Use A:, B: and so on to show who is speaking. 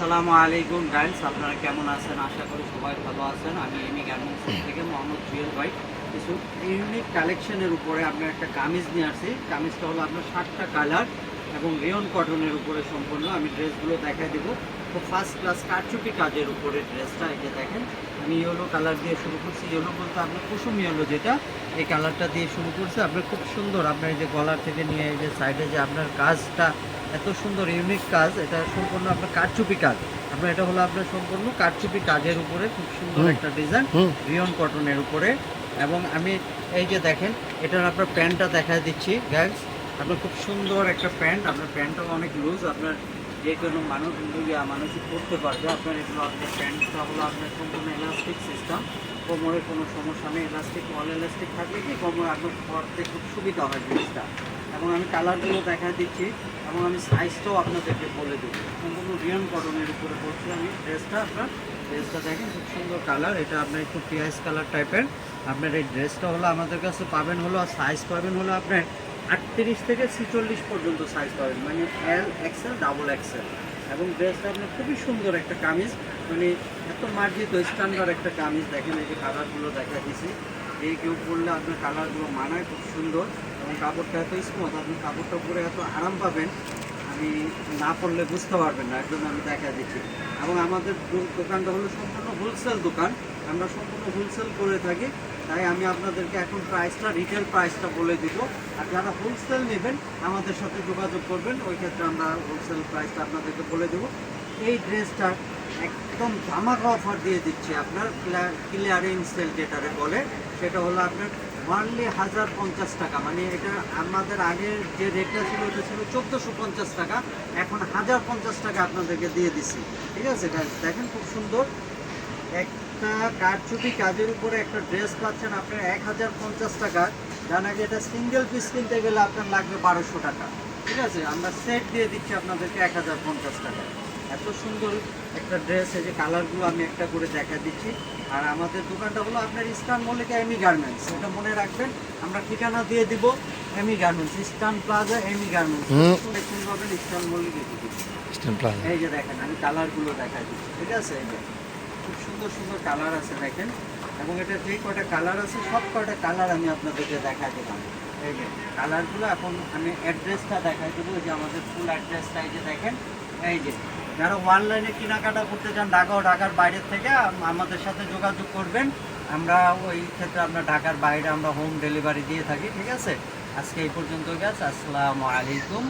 A: আসসালামু আলাইকুম গাইস আপনারা কেমন আছেন? আশা করি সবাই ভালো আছেন। আমি এমি গার্মেন্টস থেকে মোহাম্মদ জুয়েল ভাই। কিছু ইউনিক কালেকশনের উপরে আপনার একটা কামিজ নিয়ে আসছি। কামিজটা হলো আপনার সাতটা কালার এবং রিয়ন কটনের উপরে সম্পূর্ণ আমি ড্রেসগুলো দেখাই দেবো। খুব ফার্স্ট ক্লাস কারচুপি কাজের উপরে ড্রেসটা এই যে দেখেন আমি ইয়েলো কালার দিয়ে শুরু করছি। ইয়েলো বলতে আপনার কুসুম ইয়েলো যেটা এই কালারটা দিয়ে শুরু করছে। আপনার খুব সুন্দর আপনার এই যে গলার থেকে নিয়ে এই যে সাইডে যে আপনার কাজটা এত সুন্দর ইউনিক কাজ এটা সম্পূর্ণ আপনার কারচুপি কাজ। আপনার এটা হলো আপনার সম্পূর্ণ কারচুপি কাজের উপরে খুব সুন্দর একটা ডিজাইন রিয়ন কটনের উপরে। এবং আমি এই যে দেখেন এটার আপনার প্যান্টটা দেখা দিচ্ছি গ্যাস আপনার খুব সুন্দর একটা প্যান্ট, আপনার প্যান্টটাও অনেক লুজ আপনার যে কোনো মানুষ মানুষই পরতে পারবে। আপনার এগুলো আপনার প্যান্টটা হলো আপনার সম্পূর্ণ এলাস্টিক সিস্টেম কোমরে কোনো সমস্যা নেই এলাস্টিক অল এলাস্টিক থাকলে কি কোমরে আপনার পরতে খুব সুবিধা হয় জিনিসটা। এবং আমি কালারগুলো দেখা দিচ্ছি, এবং আমি সাইজটাও আপনাদেরকে বলে দেবো। সম্পূর্ণ রিয়ন কটনের উপরে করছি আমি। ড্রেসটা আপনার ড্রেসটা দেখেন খুব সুন্দর কালার এটা আপনার একটু পিঁয়াজ কালার টাইপের আপনার এই ড্রেসটা হলো আমাদের কাছে পাবেন হলো, আর সাইজ পাবেন হলো আপনার আটত্রিশ থেকে ছিচল্লিশ পর্যন্ত সাইজ পাবেন। মানে এল এক্সেল ডাবল এক্সেল এবং ড্রেসটা আপনার খুবই সুন্দর একটা কামিজ। মানে এত মার্জিত স্ট্যান্ডার্ড একটা কামিজ। দেখেন এই যে কালারগুলো দেখা দিছি এই কেউ পরলে আপনার কালারগুলো মানায় খুব সুন্দর। এবং কাপড়টা এত স্মুথ আপনি কাপড়টা পরে এত আরাম পাবেন। আমি না পড়লে বুঝতে পারবেন না একদম আমি দেখা দিচ্ছি। এবং আমাদের দোকানটা হলো সম্পূর্ণ হোলসেল দোকান। আমরা সম্পূর্ণ হোলসেল করে থাকি, তাই আমি আপনাদেরকে এখন প্রাইসটা রিটেল প্রাইসটা বলে দিব। আর যারা হোলসেল নেবেন, আমাদের সাথে যোগাযোগ করবেন, ওই ক্ষেত্রে আমরা হোলসেল প্রাইসটা আপনাদেরকে বলে দেবো। এই ড্রেসটা একদম ধামাকা অফার দিয়ে দিচ্ছি আপনার ক্লিয়ারিং সেল যেটারে বলে, সেটা হলো আপনার ওয়ানলি হাজার পঞ্চাশ টাকা। মানে এটা আমাদের আগের যে রেটটা ছিল ওটা ছিল চোদ্দোশো পঞ্চাশ টাকা। এখন হাজার পঞ্চাশ টাকা আপনাদেরকে দিয়ে দিচ্ছি। ঠিক আছে? দেখেন খুব সুন্দর। একটা কারচুপি কাজের উপরে একটা ড্রেস পাচ্ছেন আপনার এক হাজার পঞ্চাশ টাকা। জানা যে এটা সিঙ্গেল পিস কিনতে গেলে আপনার লাগবে বারোশো টাকা। ঠিক আছে? আমরা সেট দিয়ে দিচ্ছি আপনাদেরকে এক হাজার পঞ্চাশ টাকা। এত সুন্দর একটা ড্রেস এই যে কালারগুলো আমি একটা করে দেখা দিচ্ছি। আর আমাদের দোকানটা হলো আপনার ইস্টার্ন মল্লিকা এমি গার্মেন্টস। এটা মনে রাখবেন আমরা ঠিকানা দিয়ে দিব Amy garments eastern plaza Amy garments. দেখুন পাবেন ইস্টার্ন মল্লিকা এই যে দেখেন আমি কালারগুলো দেখা দিচ্ছি। ঠিক আছে? এই খুব সুন্দর সুন্দর কালার আছে দেখেন। এবং এটা যে কয়টা কালার আছে, সব কয়টা কালার আমি আপনাদেরকে দেখা দিলাম এই যে কালারগুলো এখন আমি অ্যাড্রেসটা দেখাই দেবো। যে আমাদের ফুল অ্যাড্রেসটা এই যে দেখেন। এই যে, যারা অনলাইনে কেনাকাটা করতে চান ঢাকা ও ঢাকার বাইরের থেকে আমাদের সাথে যোগাযোগ করবেন। আমরা ওই ক্ষেত্রে আমরা ঢাকার বাইরে আমরা হোম ডেলিভারি দিয়ে থাকি, ঠিক আছে? আজকে এই পর্যন্ত গেছে আসসালামু আলাইকুম।